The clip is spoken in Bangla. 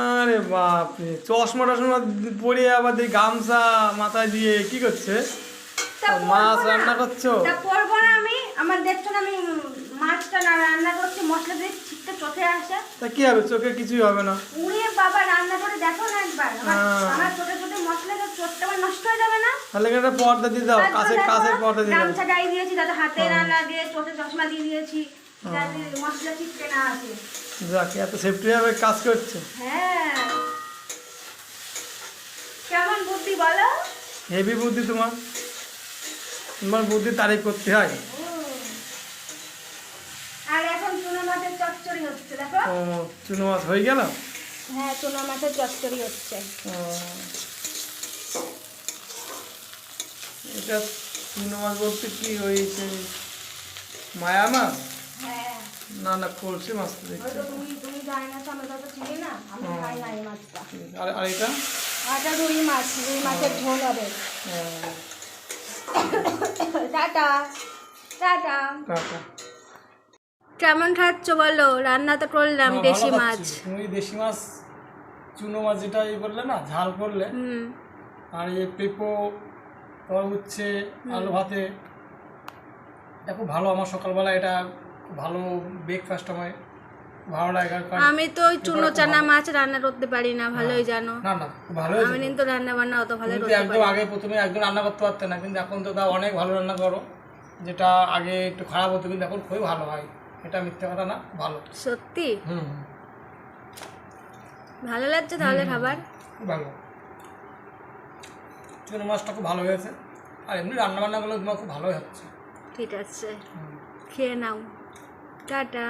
আরে বাপরে চশমা টশমা পরে আবার দিয়ে গামছা মাথায় দিয়ে কি করছে? মাছ রান্না করছ? না আমি। আমার দেখছ না আমি মাছটা রান্না করছি মশলা দিয়ে ছিটতে চোখে আসে। তা কি হবে? চোখে কিছুই হবে না। বাবা রান্না করে দেখো না একবার। আমার হ্যাঁ। ছোট ছোট মশলা তো চোখটা আমার নষ্ট হয়ে যাবে না? তাহলে একটা পর্দা দিয়ে দাও। তারপরে কাছে পর্দা দিয়ে দাও। গামছা গায়ে দিয়েছি হাতে না হ্যাঁ। লাগে চোখে চশমা দিয়ে দিয়েছি। যাক এত সেফটি ভাবে কাজ করছে। হ্যাঁ। কেমন বুদ্ধি বলো? হেভি বুদ্ধি তোমার। তোমার বুদ্ধি তারিফ করতে হয়। আর এখন চুনো মাছের চচ্চড়ি হচ্ছে দেখো। ও চুনো মাছ হয়ে গেল? হ্যাঁ চুনো মাছের চচ্চড়ি হচ্ছে। ও, এটা চুনো মাছ বলতে কি ওই যে মায়া মাছ? না না কলসি মাছ দেখছি। তুমি তুমি জানি না তো তো চিনি না? আমি খাই না এই মাছটা। আর আর এটা? আটা রুই মাছ রুই মাছের ঝোল হবে। টাটা। টাটা। টাটা। কেমন খাচ্ছ বলো? রান্না তো করলাম দেশি মাছ। তুমি দেশি মাছ চুনো মাছ যেটা ই করলে না ঝাল করলে আর এই পেঁপো তোমার হচ্ছে আলু ভাতে এটা খুব ভালো। আমার সকালবেলা এটা ভালো ব্রেকফাস্ট আমায় ভালো লাগে আমি তো ওই চুনো চানা মাছ রান্না করতে পারি না ভালোই জানো। না না ভালো আমি কিন্তু রান্না বান্না অত ভালো করতে একদম। আগে প্রথমে একদম রান্না করতে পারতে না কিন্তু এখন তো তাও অনেক ভালো রান্না করো যেটা আগে একটু খারাপ হতো কিন্তু এখন খুবই ভালো হয়। এটা মিথ্যে কথা না ভালো। সত্যি? হুম। ভালো লাগছে তাহলে খাবার? ভালো। চুনো মাছটা খুব ভালো হয়েছে। আর এমনি রান্না বান্নাগুলো তোমার খুব ভালোই হচ্ছে। ঠিক আছে। খেয়ে নাও। টাটা